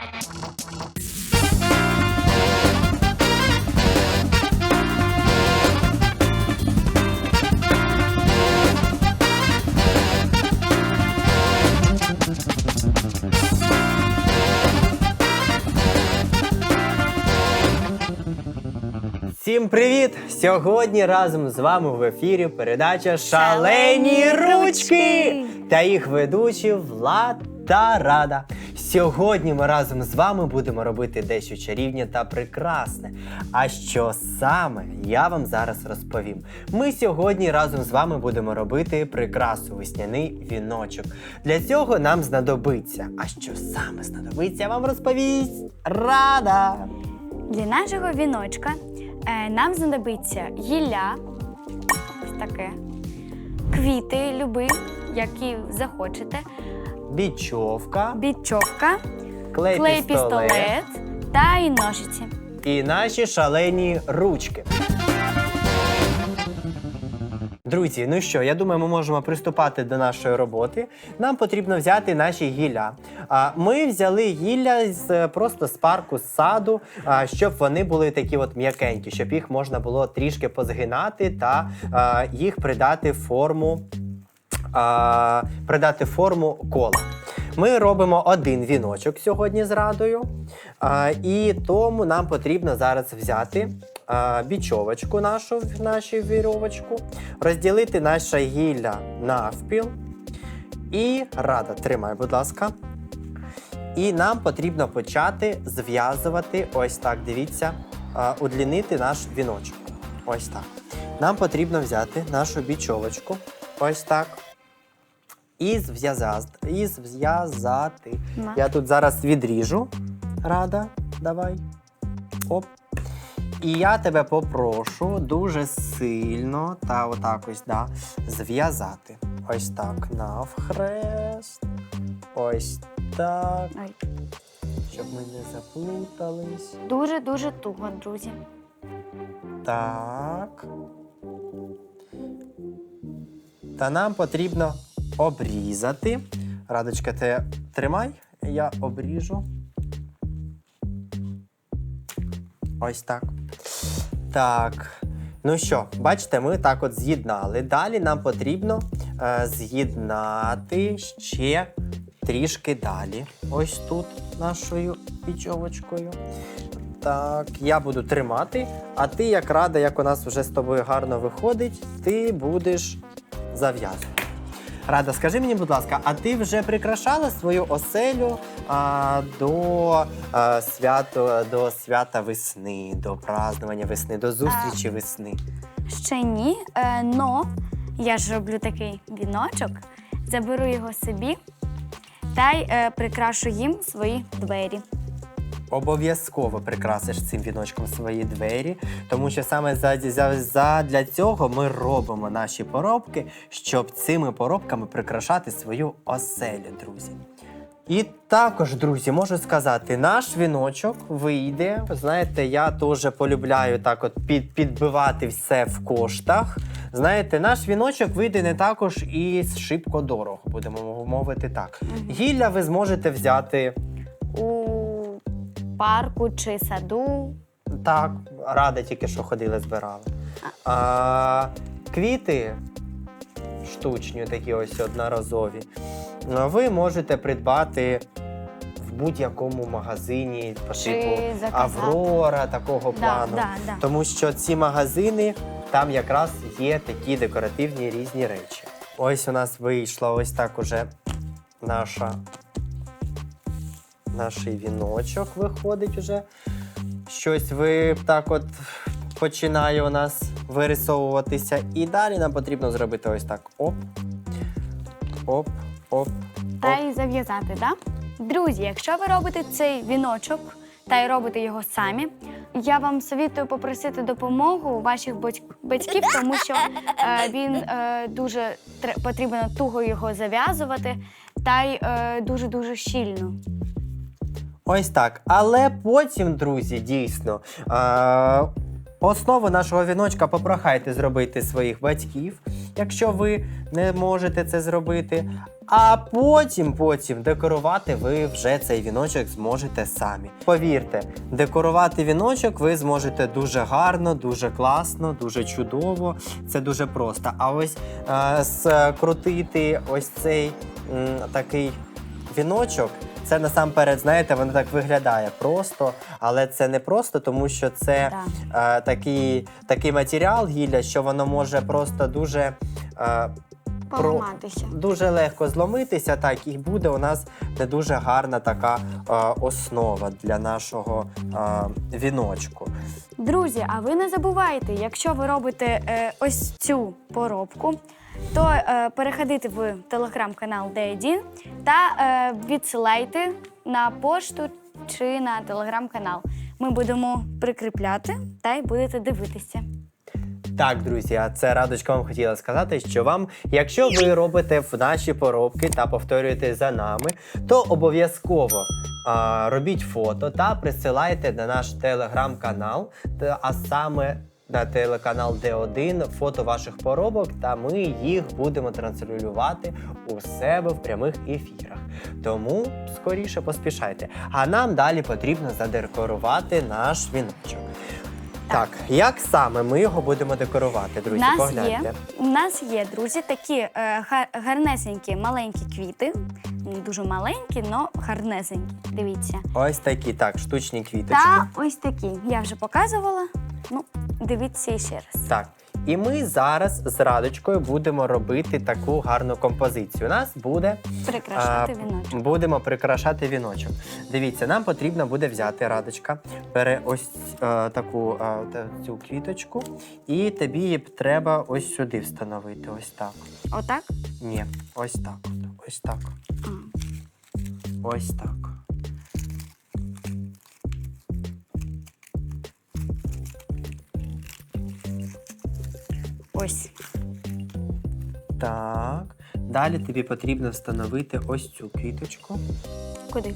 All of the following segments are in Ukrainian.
Всім привіт! Сьогодні разом з вами в ефірі передача Шалені «Шалені ручки ручки» та їх ведучі Влад та Рада. Сьогодні ми разом з вами будемо робити дещо чарівне та прекрасне. А що саме я вам зараз розповім. Ми сьогодні разом з вами будемо робити прикрасу весняний віночок. Для цього нам знадобиться. А що саме знадобиться, вам розповість Рада. Для нашого віночка е, нам знадобиться гілля, ось таке, квіти, люби, які захочете, Бічовка, бічовка, клей, клей пістолет, пістолет та і ножиці. і наші шалені ручки. Друзі, ну що, я думаю, ми можемо приступати до нашої роботи. Нам потрібно взяти наші гілля. А, Ми взяли гілля з просто з парку з саду, щоб вони були такі от м'якенькі, щоб їх можна було трішки позгинати та їх придати форму, а, придати форму кола. Ми робимо один віночок сьогодні з радою, а, і тому нам потрібно зараз взяти а, бічовочку нашу, нашу вірьовочку, розділити наше гілля навпіл. І рада, тримай, будь ласка. І нам потрібно почати зв'язувати ось так. Дивіться, удлінити наш віночок. Ось так. Нам потрібно взяти нашу бічовочку. Ось так. І зв'язати. І зв'язати. На. Я тут зараз відріжу. Рада, давай. Оп. І я тебе попрошу дуже сильно та отак ось, да, зв'язати. Ось так, навхрест. Ось так. Ой, Щоб ми не заплутались. дуже-дуже туго, друзі. Так. Та нам потрібно обрізати. Радочка, ти тримай, я обріжу. Ось так. Так. Ну що, бачите, ми так от з'єднали. Далі нам потрібно е, з'єднати ще трішки далі. Ось тут нашою пічовочкою. Так, я буду тримати, а ти, як рада, як у нас вже з тобою гарно виходить, ти будеш зав'язувати. Рада, скажи мені, будь ласка, а ти вже прикрашала свою оселю а, до, а, свято, до свята весни, до празднування весни, до зустрічі весни? Ще ні, е, но я ж роблю такий віночок, заберу його собі та й е, прикрашу їм свої двері. Обов'язково прикрасиш цим віночком свої двері, тому що саме за, за, за для цього ми робимо наші поробки, щоб цими поробками прикрашати свою оселю, друзі. І також, друзі, можу сказати, наш віночок вийде. Знаєте, я теж полюбляю так от під, підбивати все в коштах. Знаєте, наш віночок вийде не також і шибко дорого, будемо мовити так. Гілля ви зможете взяти У парку чи саду. Так, рада тільки що ходили, збирали. А, квіти штучні, такі ось одноразові. ну, Ви можете придбати в будь-якому магазині по типу. Аврора такого Да, плану. да, да. Тому що ці магазини там якраз є такі декоративні різні речі. Ось у нас вийшла ось так уже наша. Наш віночок виходить уже. Щось ви так от починає у нас вирисовуватися. І далі нам потрібно зробити ось так. Оп. Оп, оп. Та й зав'язати, да? Друзі, якщо ви робите цей віночок та й робите його самі, я вам совітую попросити допомогу у ваших батьків, тому що е, він е, дуже потрібно туго його зав'язувати та й е, дуже-дуже щільно. Ось так. Але потім, друзі, дійсно. Е- Основу нашого віночка попрохайте зробити своїх батьків, якщо ви не можете це зробити. А потім, потім декорувати ви вже цей віночок зможете самі. Повірте, декорувати віночок ви зможете дуже гарно, дуже класно, дуже чудово. Це дуже просто. А ось е, скрутити ось цей м, такий віночок. Це насамперед, знаєте, воно так виглядає просто, але це не просто, тому що це Да. е, такий, такий матеріал гілля, що воно може просто дуже. Е, про- дуже легко зломитися, так і буде у нас не дуже гарна така е, основа для нашого е, віночку. Друзі, а ви не забувайте, якщо ви робите е, ось цю поробку, то е, переходите в телеграм-канал D1 та е, відсилайте на пошту чи на телеграм-канал. Ми будемо прикріпляти та й будете дивитися. Так, друзі, а це радочка вам хотіла сказати, що вам, якщо ви робите в наші поробки та повторюєте за нами, то обов'язково робіть фото та присилайте на наш телеграм-канал, а саме на телеканал Д1 фото ваших поробок, та ми їх будемо транслювати у себе в прямих ефірах. Тому скоріше поспішайте. А нам далі потрібно задекорувати наш віночок. Так, як саме ми його будемо декорувати, У друзі? нас, Погляньте. є, у нас є, друзі, такі е, га- гарнесенькі маленькі квіти. Не дуже маленькі, але гарнесенькі. Дивіться. Ось такі, так, штучні квіточки. Та ось такі. Я вже показувала. Ну, дивіться ще раз. Так. І ми зараз з радочкою будемо робити таку гарну композицію. У нас буде Прикрашати а, віночок. Будемо прикрашати віночок. Дивіться, нам потрібно буде взяти радочка, бере ось е, таку е, та- цю квіточку, і тобі її б треба ось сюди встановити. Ось так. Отак? Ні, ось так. Ось так. Ось так. Ось. Так. Далі тобі потрібно встановити ось цю квіточку. Куди?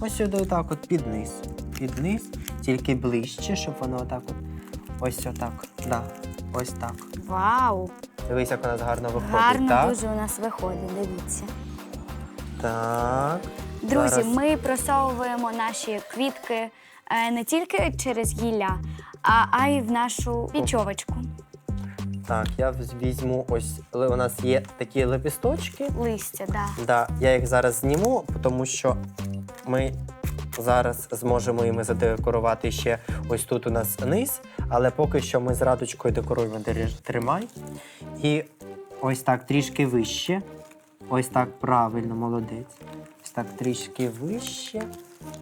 Ось сюди отак, от під низ. Під низ, тільки ближче, щоб воно отак от. Ось отак. Да. Ось так. Вау! Дивись, як у нас гарно виходить. Гарно так? дуже у нас виходить, дивіться. Так. Друзі, Зараз. ми просовуємо наші квітки е, не тільки через гілля, а, а й в нашу пічовочку. Так, я візьму ось. У нас є такі лепісточки. Листя, да. Да, я їх зараз зніму, тому що ми зараз зможемо іми задекорувати ще ось тут у нас низ, але поки що ми з радочкою декоруємо тримай. І ось так трішки вище. Ось так правильно, молодець. Ось так трішки вище,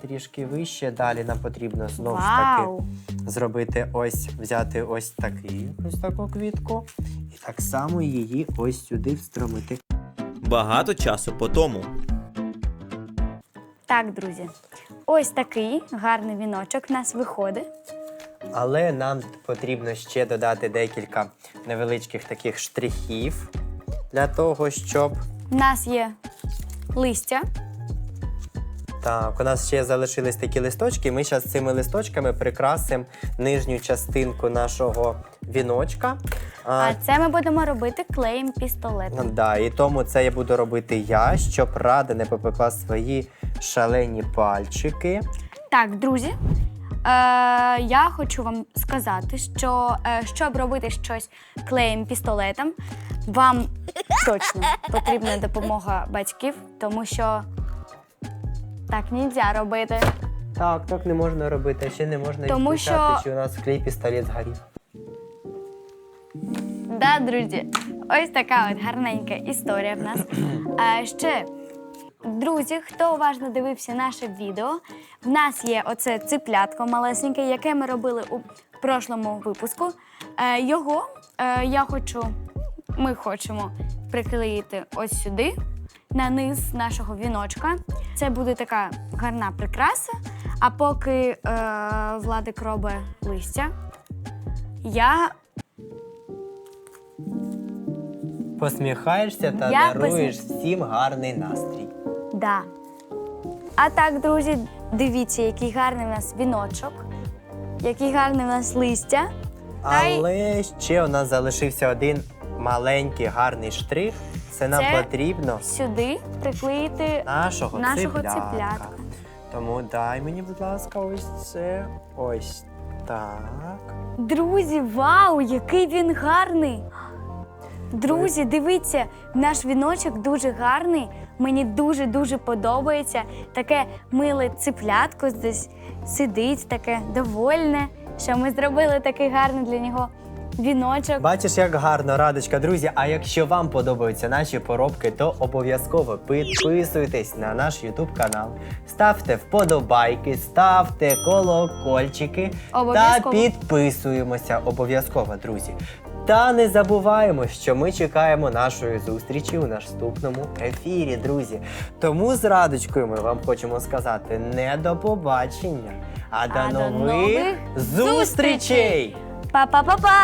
трішки вище. Далі нам потрібно знову ж таки! Зробити ось, взяти ось такий, ось таку квітку, і так само її ось сюди встромити. Багато часу по тому. Так, друзі. Ось такий гарний віночок в нас виходить. Але нам потрібно ще додати декілька невеличких таких штрихів для того, щоб У нас є листя. Так, у нас ще залишились такі листочки. Ми зараз цими листочками прикрасимо нижню частинку нашого віночка. А це ми будемо робити клеєм пістолетом. Да, і тому це я буду робити я, щоб рада не попекла свої шалені пальчики. Так, друзі. Е, я хочу вам сказати, що е, щоб робити щось клеєм пістолетом, вам точно потрібна допомога батьків, тому що так нельзя робити. Так, так не можна робити, ще не можна Тому відключати, що- чи у нас клей пістолет згорів. Да, друзі, ось така от гарненька історія в нас. А ще, друзі, хто уважно дивився наше відео, в нас є оце циплятко малесеньке, яке ми робили у прошлому випуску. Е, його е, я хочу, ми хочемо приклеїти ось сюди, на низ нашого віночка. Це буде така гарна прикраса. А поки е, Владик робить листя, я Посміхаєшся та Я даруєш всім гарний настрій. Да. А так, друзі, дивіться, який гарний у нас віночок, який гарний у нас листя. Але ще у нас залишився один маленький гарний штрих. Це нам Це- потрібно Сюди приклеїти нашого, нашого циплятка. Тому дай мені, будь ласка, ось це. Ось так. Друзі, вау, який він гарний! Друзі, дивіться, наш віночок дуже гарний. Мені дуже-дуже подобається. Таке миле циплятко десь сидить, таке довольне, що ми зробили такий гарний для нього віночок. Бачиш, як гарно, радочка, друзі. А якщо вам подобаються наші поробки, то обов'язково підписуйтесь на наш YouTube канал, ставте вподобайки, ставте колокольчики та підписуємося обов'язково, друзі. Та не забуваємо, що ми чекаємо нашої зустрічі у наступному ефірі, друзі. Тому з радочкою ми вам хочемо сказати не до побачення, а, А до нових нових зустрічей! Pa pa pa pa!